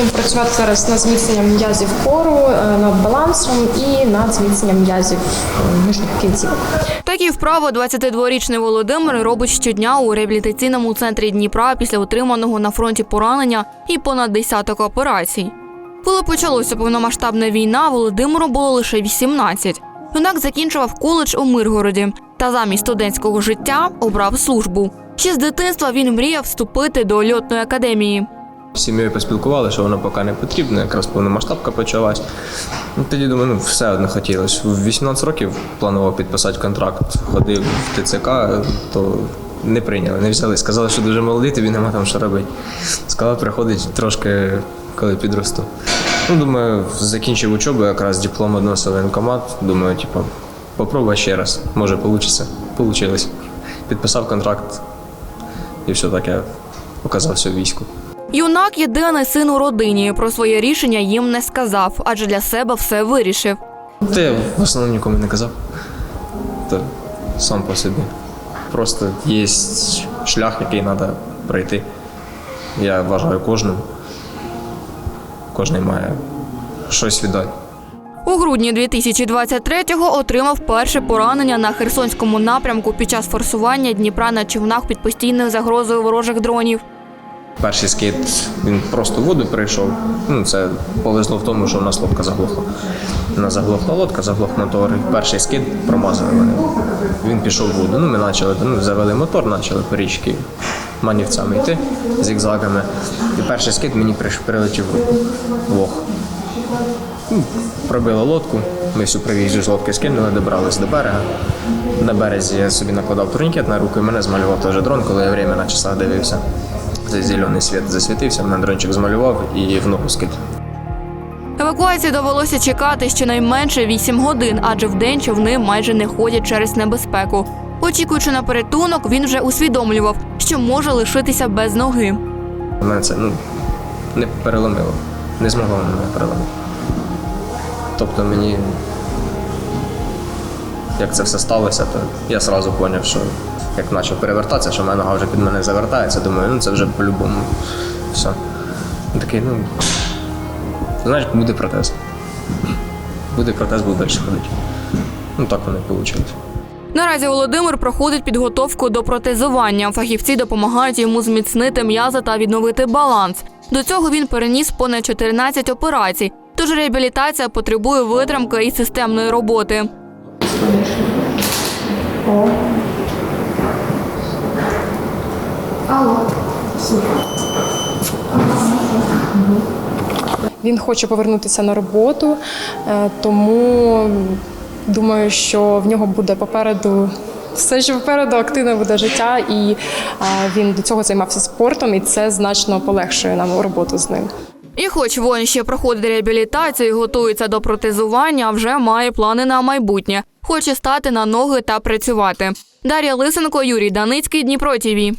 будемо працювати зараз над зміцненням м'язів кору, е, над балансом і над зміцненням м'язів е, нижніх кінців. Такі вправи 22-річний Володимир робить щодня у реабілітаційному центрі Дніпра після отриманого на фронті поранення і понад десяток операцій. Коли почалося повномасштабна війна, Володимиру було лише 18. Юнак закінчував коледж у Миргороді та замість студентського життя обрав службу. Ще з дитинства він мріяв вступити до льотної академії. Сім'єю поспілкували, що воно поки не потрібно, якраз повномасштабка почалась. Ну, тоді думаю, ну все одно хотілося. В 18 років планував підписати контракт, ходив в ТЦК, то не прийняли, не взяли. Сказали, що дуже молодий, тобі нема там що робити. Сказали, приходить трошки, коли підросту. Ну, думаю, закінчив учобу, якраз диплом односив воєнкомат. Думаю, типу, попробуй ще раз, може вийде. Получилось. Підписав контракт і все таке оказався в війську. Юнак єдиний син у родині. Про своє рішення їм не сказав, адже для себе все вирішив. Та я в основному нікому не казав. То сам по собі. Просто є шлях, який треба пройти. Я вважаю кожним. Кожен має щось віддати. У грудні 2023-го отримав перше поранення на Херсонському напрямку під час форсування Дніпра на човнах під постійною загрозою ворожих дронів. Перший скид він просто в воду прийшов. Ну, це повезло в тому, що в нас лодка заглохла. У нас заглохла лодка, заглох мотор. І перший скид промазали вони. Він пішов в воду. Ну, ми почали, ну, завели мотор, почали по річці манівцями йти зігзагами. І перший скид мені прилетів в вох. Ну, Пробило лодку, ми всю привіжджу з лодки скинули, добрались до берега. На березі я собі накладав турнікет на руку і мене змалював теж дрон, коли я время на часах дивився. Зелений світ засвітився, мене дрончик змалював і в ногу скид. Евакуації довелося чекати щонайменше 8 годин, адже вдень човни майже не ходять через небезпеку. Очікуючи на порятунок, він вже усвідомлював, що може лишитися без ноги. Мене це ну, не переломило. Не змогло мене переломити. Тобто мені, як це все сталося, то я одразу зрозумів, що як почав перевертатися, що моя нога вже під мене завертається, думаю, ну це вже по-любому все. Такий, ну, знаєш, буде протез. Буде протез, буду далі ходити. Ну так воно і вийшло. Наразі Володимир проходить підготовку до протезування. Фахівці допомагають йому зміцнити м'язи та відновити баланс. До цього він переніс понад 14 операцій. Тож реабілітація потребує витримки і системної роботи. Він хоче повернутися на роботу, е, тому думаю, що в нього буде попереду. Все, що попереду активне буде життя, і е, він до цього займався спортом, і це значно полегшує нам роботу з ним. І хоч воїн ще проходить реабілітацію і готується до протезування, а вже має плани на майбутнє. Хоче стати на ноги та працювати. Дар'я Лисенко, Юрій Даницький, Дніпро ТІВІ.